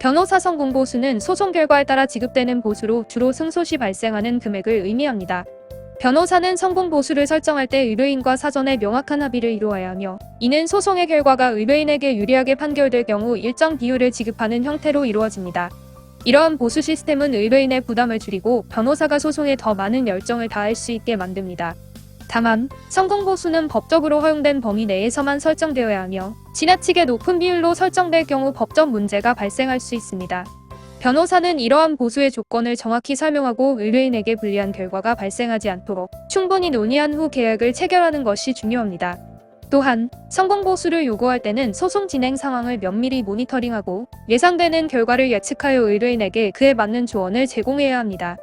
변호사 성공 보수는 소송 결과에 따라 지급되는 보수로 주로 승소 시 발생하는 금액을 의미합니다. 변호사는 성공 보수를 설정할 때 의뢰인과 사전에 명확한 합의를 이루어야 하며 이는 소송의 결과가 의뢰인에게 유리하게 판결될 경우 일정 비율을 지급하는 형태로 이루어집니다. 이러한 보수 시스템은 의뢰인의 부담을 줄이고 변호사가 소송에 더 많은 열정을 다할 수 있게 만듭니다. 다만 성공 보수는 법적으로 허용된 범위 내에서만 설정되어야 하며 지나치게 높은 비율로 설정될 경우 법적 문제가 발생할 수 있습니다. 변호사는 이러한 보수의 조건을 정확히 설명하고 의뢰인에게 불리한 결과가 발생하지 않도록 충분히 논의한 후 계약을 체결하는 것이 중요합니다. 또한 성공 보수를 요구할 때는 소송 진행 상황을 면밀히 모니터링하고 예상되는 결과를 예측하여 의뢰인에게 그에 맞는 조언을 제공해야 합니다.